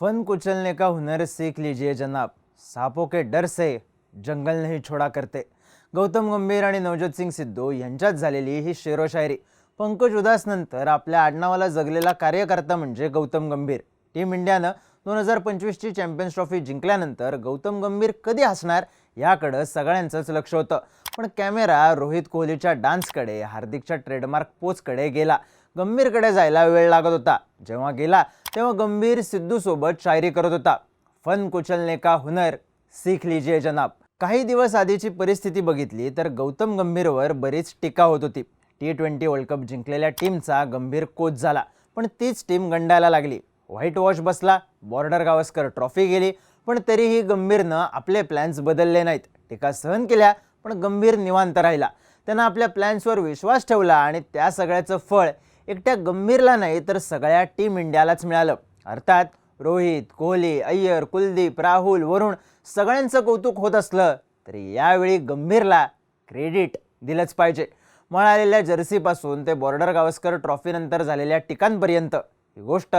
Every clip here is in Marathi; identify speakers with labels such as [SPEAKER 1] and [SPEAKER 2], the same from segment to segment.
[SPEAKER 1] फन कुचलने का हुनर सीख लीजिए जनाब। सापों के डर से जंगल नहीं छोडा करते। गौतम गंभीर आणि नवज्योत सिंग सिद्धू यांच्यात झालेली ही शेरोशायरी पंकज उदासनंतर आपल्या आडनावाला जगलेला कार्यकर्ता म्हणजे गौतम गंभीर. टीम इंडियानं दोन हजार पंचवीसची चॅम्पियन्स ट्रॉफी जिंकल्यानंतर गौतम गंभीर कधी हसणार याकडं सगळ्यांचंच लक्ष होतं. पण कॅमेरा रोहित कोहलीच्या डान्सकडे हार्दिकच्या ट्रेडमार्क पोचकडे गेला. गंभीरकडे जायला वेळ लागत होता. जेव्हा गेला तेव्हा गंभीर सिद्धूसोबत शायरी करत होता. फन कुचलने का हुनर? सीख लीजिए जनाब. काही दिवस आधीची परिस्थिती बघितली तर गौतम गंभीरवर बरीच टीका होत होती. टी ट्वेंटी वर्ल्ड कप जिंकलेल्या टीमचा गंभीर कोच झाला पण तीच टीम गंडायला लागली. व्हाईट वॉश बसला बॉर्डर गावस्कर ट्रॉफी गेली पण तरीही गंभीरनं आपले प्लॅन्स बदलले नाहीत. टीका सहन केल्या पण गंभीर निवांत राहिला. त्यांना आपल्या प्लॅन्सवर विश्वास ठेवला आणि त्या सगळ्याचं फळ एकट्या गंभीरला नाही तर सगळ्या टीम इंडियालाच मिळालं. अर्थात रोहित कोहली अय्यर कुलदीप राहुल वरुण सगळ्यांचं कौतुक होत असलं तरी यावेळी गंभीरला क्रेडिट दिलंच पाहिजे. मळालेल्या जर्सीपासून ते बॉर्डर गावस्कर ट्रॉफीनंतर झालेल्या टिकांपर्यंत ही गोष्ट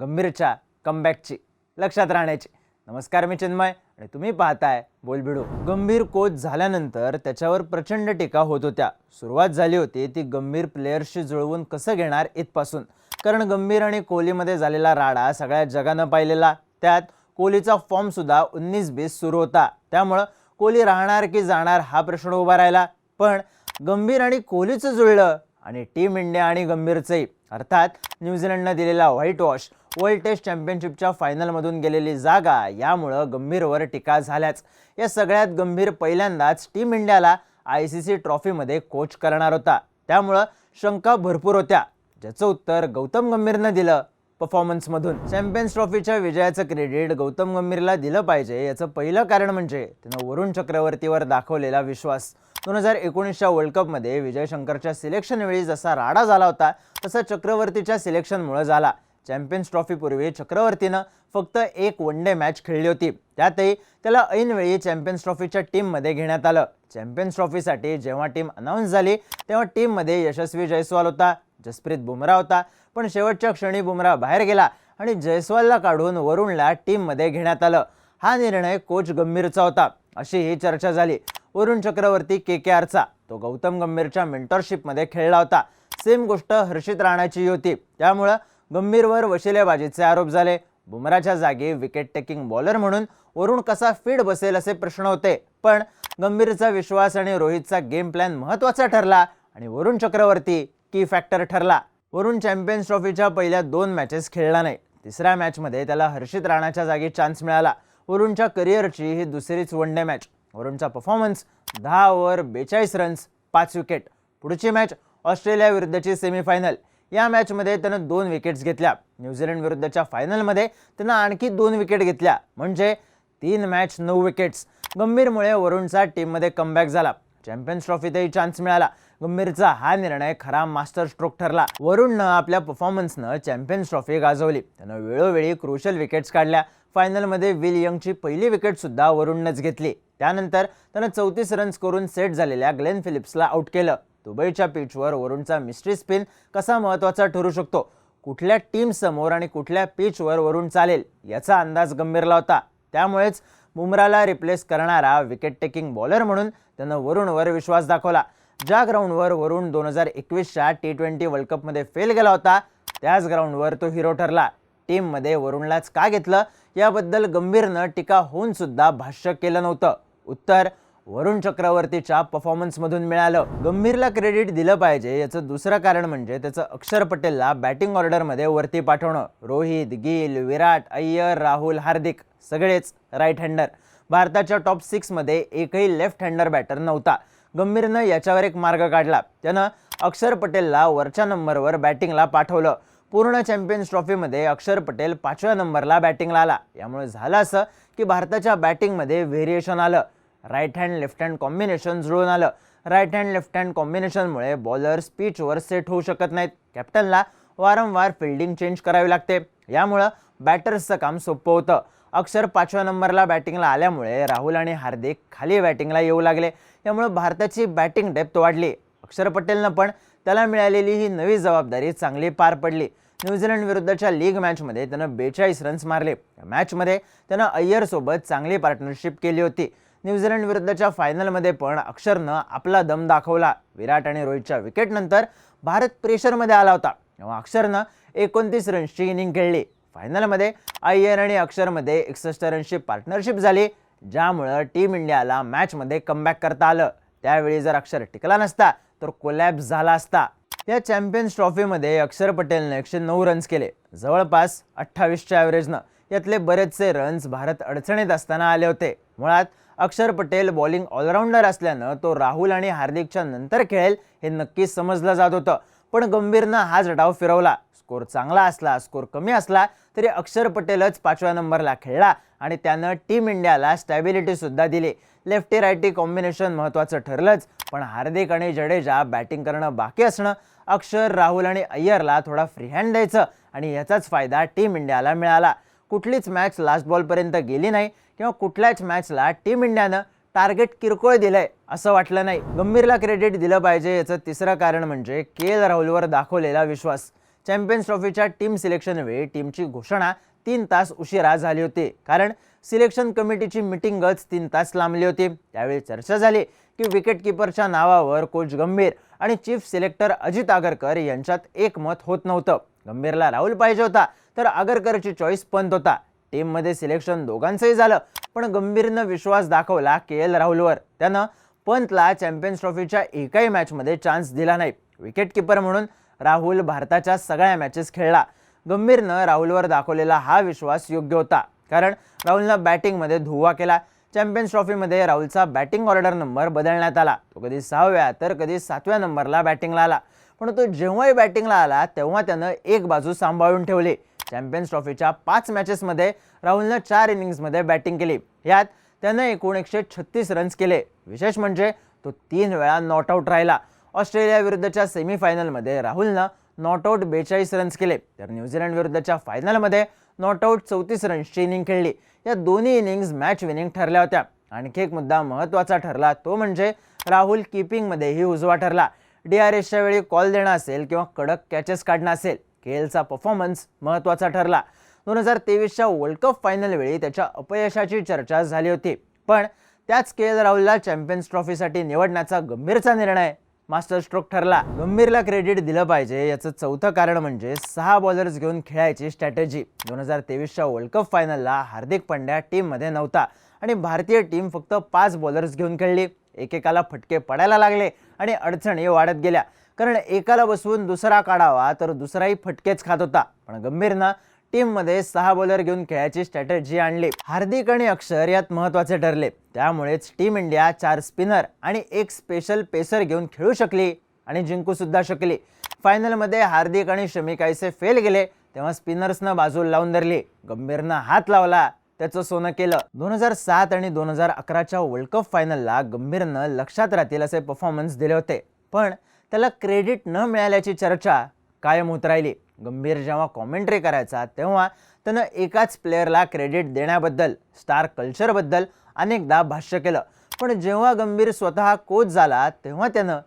[SPEAKER 1] गंभीरच्या कमबॅकची लक्षात राहण्याची. नमस्कार मी चिन्मय. आणि तुम्ही पाहताय बोलबिडू. गंभीर कोच झाल्यानंतर त्याच्यावर प्रचंड टीका होत होत्या. सुरुवात झाली होती ती गंभीर प्लेयर्सशी जुळवून कसं घेणार इथपासून. कारण गंभीर आणि कोहलीमध्ये झालेला राडा सगळ्या जगानं पाहिलेला. त्यात कोहलीचा फॉर्मसुद्धा उन्नीस बीस सुरू होता. त्यामुळं कोहली राहणार की जाणार हा प्रश्न उभा राहिला. पण गंभीर आणि कोहलीचं जुळलं आणि टीम इंडिया आणि गंभीरचंही. अर्थात न्यूझीलंडनं दिलेला व्हाईट वॉश वर्ल्ड टेस्ट चॅम्पियनशिपच्या फायनलमधून गेलेली जागा यामुळं गंभीरवर टीका झाल्याच. या सगळ्यात गंभीर पहिल्यांदाच टीम इंडियाला आय सी सी ट्रॉफीमध्ये कोच करणार होता. त्यामुळं शंका भरपूर होत्या. ज्याचं उत्तर गौतम गंभीरनं दिलं परफॉर्मन्समधून चॅम्पियन्स ट्रॉफीच्या विजयाचं क्रेडिट गौतम गंभीरला दिलं पाहिजे याचं पहिलं कारण म्हणजे त्यानं वरुण चक्रवर्तीवर दाखवलेला विश्वास. दोन हजार एकोणीसच्या वर्ल्ड कपमध्ये विजय शंकरच्या सिलेक्शनवेळी जसा राडा झाला होता तसा चक्रवर्तीच्या सिलेक्शनमुळे झाला. चॅम्पियन्स ट्रॉफीपूर्वी चक्रवर्तीनं फक्त एक वन डे मॅच खेळली होती. त्यातही त्याला ऐनवेळी चॅम्पियन्स ट्रॉफीच्या टीममध्ये घेण्यात आलं. चॅम्पियन्स ट्रॉफीसाठी जेव्हा टीम अनाऊन्स झाली तेव्हा टीममध्ये यशस्वी जयस्वाल होता जसप्रीत बुमरा होता. पण शेवटच्या क्षणी बुमरा बाहेर गेला आणि जयस्वालला काढून वरुणला टीममध्ये घेण्यात आलं. हा निर्णय कोच गंभीरचा होता. अशी ही चर्चा झाली. वरुण चक्रवर्ती के के आरचा तो गौतम गंभीरच्या मेंटॉरशिपमध्ये खेळला होता. सेम गोष्ट हर्षित राणाची होती. त्यामुळं गंभीरवर वशिलेबाजीचे आरोप झाले. बुमराच्या जागी विकेट टेकिंग बॉलर म्हणून वरुण कसा फीड बसेल असे प्रश्न होते. पण गंभीरचा विश्वास आणि रोहितचा गेम प्लॅन महत्त्वाचा ठरला आणि वरुण चक्रवर्ती की फॅक्टर ठरला. वरुण चॅम्पियन्स ट्रॉफीच्या पहिल्या दोन मॅचेस खेळला नाही. तिसऱ्या मॅचमध्ये त्याला हर्षित राणाच्या जागी चान्स मिळाला. वरुणच्या करिअरची ही दुसरीच वन डे मॅच वरुणचा परफॉर्मन्स दहा ओव्हर बेचाळीस रन्स पाच विकेट पुढची मॅच ऑस्ट्रेलियाविरुद्धची सेमीफायनल या मॅचमध्ये त्यानं दोन विकेट्स घेतल्या. न्यूझीलंड विरुद्धच्या फायनलमध्ये त्यानं आणखी दोन विकेट घेतल्या. म्हणजे तीन मॅच नऊ विकेट्स. गंभीरमुळे वरुणचा टीममध्ये कमबॅक झाला. चॅम्पियन्स ट्रॉफीतही चान्स मिळाला. गंभीरचा हा निर्णय खरा मास्टर स्ट्रोक ठरला. वरुणनं आपल्या परफॉर्मन्सनं चॅम्पियन्स ट्रॉफी गाजवली. त्यानं वेळोवेळी क्रुशल विकेट्स काढल्या. फायनलमध्ये विल यंगची पहिली विकेटसुद्धा वरुणनंच घेतली. त्यानंतर त्यानं चौतीस रन्स करून सेट झालेल्या ग्लेन फिलिप्सला आउट केलं. दुबईच्या पिचवर वरुणचा मिस्ट्री स्पिन कसा महत्त्वाचा ठरू शकतो? कुठल्या टीमसमोर आणि कुठल्या पिचवर वरुण चालेल याचा अंदाज गंभीरला होता. त्यामुळेच बुमराला रिप्लेस करणारा विकेट टेकिंग बॉलर म्हणून त्यानं वरुणवर विश्वास दाखवला. ज्या ग्राउंडवर वरुण दोन हजार एकवीसच्या टी ट्वेंटी वर्ल्ड कपमध्ये फेल गेला होता त्याच ग्राउंडवर तो हिरो ठरला. टीममध्ये वरुणलाच का घेतलं? याबद्दल गंभीरनं टीका होऊन सुद्धा भाष्य केलं नव्हतं. उत्तर वरुण चक्रवर्तीच्या परफॉर्मन्समधून मिळालं. गंभीरला क्रेडिट दिलं पाहिजे. याचं दुसरं कारण म्हणजे त्याचं अक्षर पटेलला बॅटिंग ऑर्डरमध्ये वरती पाठवणं. रोहित गिल विराट अय्यर राहुल हार्दिक सगळेच राईट हँडर भारताच्या टॉप सिक्समध्ये एकही लेफ्ट हँडर बॅटर नव्हता. गंभीरनं याच्यावर एक मार्ग काढला. त्यानं अक्षर पटेलला वरच्या नंबरवर बॅटिंगला पाठवलं. पूर्ण चॅम्पियन्स ट्रॉफीमध्ये अक्षर पटेल पाचव्या नंबरला बॅटिंगला आला. यामुळे झालं असं की भारताच्या बॅटिंगमध्ये व्हेरिएशन आलं. Right hand left hand combination जुळून आलं. राईट हँड लेफ्ट हँड कॉम्बिनेशनमुळे बॉलर्स पिचवर सेट होऊ शकत नाहीत. कॅप्टनला वारंवार फिल्डिंग चेंज करावी लागते. यामुळं बॅटर्सचं काम सोपं होतं. अक्षर पाचव्या नंबरला बॅटिंगला आल्यामुळे राहुल आणि हार्दिक खाली बॅटिंगला येऊ लागले. यामुळं भारताची बॅटिंग डेप्थ वाढली. अक्षर पटेलनं पण त्याला मिळालेली ही नवी जबाबदारी चांगली पार पडली. न्यूझीलंड विरुद्धच्या लीग मॅचमध्ये त्यानं बेचाळीस रन्स मारले. या मॅचमध्ये त्यानं अय्यरसोबत चांगली पार्टनरशिप केली होती. न्यूझीलंड विरुद्धच्या फायनलमध्ये पण अक्षरनं आपला दम दाखवला. विराट आणि रोहितच्या विकेटनंतर भारत प्रेशरमध्ये आला होता. तेव्हा अक्षरनं एकोणतीस रन्सची इनिंग खेळली. फायनलमध्ये अय्यर आणि अक्षरमध्ये एकसष्ट रन्सची पार्टनरशिप झाली ज्यामुळं टीम इंडियाला मॅचमध्ये कमबॅक करता आलं. त्यावेळी जर अक्षर टिकला नसता तर कोलॅप्स झाला असता. या चॅम्पियन्स ट्रॉफीमध्ये अक्षर पटेलनं एकशे नऊ रन्स केले. जवळपास अठ्ठावीसच्या ॲव्हरेजनं यातले बरेचसे रन्स भारत अडचणीत असताना आले होते. मुळात अक्षर पटेल बॉलिंग ऑलराऊंडर असल्यानं तो राहुल आणि हार्दिकच्या नंतर खेळेल हे नक्कीच समजलं जात होतं. पण गंभीरनं हाच डाव फिरवला. स्कोर चांगला असला स्कोर कमी असला तरी अक्षर पटेलच पाचव्या नंबरला खेळला आणि त्यानं टीम इंडियाला स्टॅबिलिटीसुद्धा दिली. लेफ्टी रायटी कॉम्बिनेशन महत्त्वाचं ठरलंच पण हार्दिक आणि जडेजा बॅटिंग करणं बाकी असणं अक्षर राहुल आणि अय्यरला थोडा फ्री हँड द्यायचं आणि याचाच फायदा टीम इंडियाला मिळाला. कुठलीच मॅच लास्ट बॉलपर्यंत गेली नाही किंवा कुठल्याच मॅचला टीम इंडियानं टार्गेट किरकोळ दिलंय असं वाटलं नाही. गंभीरला क्रेडिट दिलं पाहिजे याचं तिसरं कारण म्हणजे के एल राहुलवर दाखवलेला विश्वास. चॅम्पियन्स ट्रॉफीच्या टीम सिलेक्शनवेळी टीमची घोषणा तीन तास उशिरा झाली होती. कारण सिलेक्शन कमिटीची मिटिंगच तीन तास लांबली होती. त्यावेळी चर्चा झाली की विकेट किपरच्या नावावर कोच गंभीर आणि चीफ सिलेक्टर अजित आगरकर यांच्यात एकमत होत नव्हतं. गंभीरला राहुल पाहिजे होता तर आगरकरची चॉईस पंत होता. टीममध्ये सिलेक्शन दोघांचंही झालं पण गंभीरनं विश्वास दाखवला के एल राहुलवर. त्यानं पंतला चॅम्पियन्स ट्रॉफीच्या एकाही मॅचमध्ये चान्स दिला नाही. विकेट किपर म्हणून राहुल भारताच्या सगळ्या मॅचेस खेळला. गंभीरनं राहुलवर दाखवलेला हा विश्वास योग्य होता. कारण राहुलनं बॅटिंगमध्ये धुवा केला. चॅम्पियन्स ट्रॉफीमध्ये राहुलचा बॅटिंग ऑर्डर नंबर बदलण्यात आला. तो कधी सहाव्या तर कधी सातव्या नंबरला बॅटिंगला आला. पण तो जेव्हाही बॅटिंगला आला तेव्हा त्यानं एक बाजू सांभाळून ठेवली. चॅम्पियन्स ट्रॉफीच्या पाच मॅचेसमध्ये राहुलनं चार इनिंग्समध्ये बॅटिंग केली. यात त्यानं एकूण एकशे छत्तीस रन्स केले. विशेष म्हणजे तो तीन वेळा नॉट आऊट राहिला. ऑस्ट्रेलियाविरुद्धच्या सेमीफायनलमध्ये राहुलनं नॉट आऊट बेचाळीस रन्स केले. तर न्यूझीलंडविरुद्धच्या फायनलमध्ये नॉट आऊट चौतीस रन्सची इनिंग खेळली. या दोन्ही इनिंग्ज मॅच विनिंग ठरल्या होत्या. आणखी एक मुद्दा महत्त्वाचा ठरला तो म्हणजे राहुल किपिंगमध्येही उजवा ठरला. डी आर एसच्या वेळी कॉल देणं असेल किंवा कडक कॅचेस काढणं असेल के एलचा परफॉर्मन्स महत्त्वाचा ठरला. दोन हजार तेवीसच्या वर्ल्ड कप फायनल वेळी त्याच्या अपयशाची चर्चा झाली होती. पण त्याच के एल राहुलला चॅम्पियन्स ट्रॉफीसाठी निवडण्याचा गंभीरचा निर्णय मास्टर स्ट्रोक ठरला. गंभीरला क्रेडिट दिलं पाहिजे. याचं चौथं कारण म्हणजे सहा बॉलर्स घेऊन खेळायची स्ट्रॅटेजी दोन हजार तेवीसच्या वर्ल्ड कप फायनलला हार्दिक पांड्या टीममध्ये नव्हता. आणि भारतीय टीम फक्त पाच बॉलर्स घेऊन खेळली. एकेकाला फटके पडायला लागले आणि अडचणी वाढत गेल्या. कारण एकाला बसवून दुसरा काढावा तर दुसराही फटकेच खात होता. पण गंभीरनं टीममध्ये सहा बॉलर घेऊन खेळायची स्ट्रॅटेजी आणली. हार्दिक आणि अक्षर यात महत्त्वाचे ठरले. त्यामुळेच टीम इंडिया चार स्पिनर आणि एक स्पेशल पेसर घेऊन खेळू शकली आणि जिंकू सुद्धा शकली. फायनलमध्ये हार्दिक आणि शमी काहीसे फेल गेले तेव्हा स्पिनर्सनं बाजूला लावून धरली. गंभीरनं हात लावला त्याचं सोनं केलं. दोन हजार सात आणि दोन हजार अकराच्या वर्ल्ड कप फायनलला गंभीरनं लक्षात राहतील असे परफॉर्मन्स दिले होते. पण त्याला क्रेडिट न मिळाल्याची चर्चा कायम होत राहिली. गंभीर जेव्हा कॉमेंट्री करायचा तेव्हा त्यानं एकाच प्लेअरला क्रेडिट देण्याबद्दल स्टार कल्चरबद्दल अनेकदा भाष्य केलं. पण जेव्हा गंभीर स्वतः कोच झाला तेव्हा त्यानं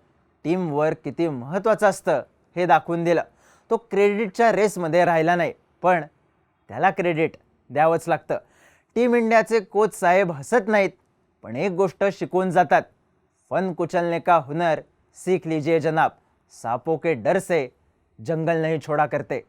[SPEAKER 1] टीमवर्क किती महत्त्वाचं असतं हे दाखवून दिलं. तो क्रेडिटच्या रेसमध्ये राहिला नाही पण त्याला क्रेडिट द्यावंच लागतं. टीम इंडियाचे कोच साहेब हसत नाहीत पण एक गोष्ट शिकवून जातात. फन कुचलने का हुनर सीख लीजिए जनाब सापो के डर से जंगल नहीं छोड़ा करते।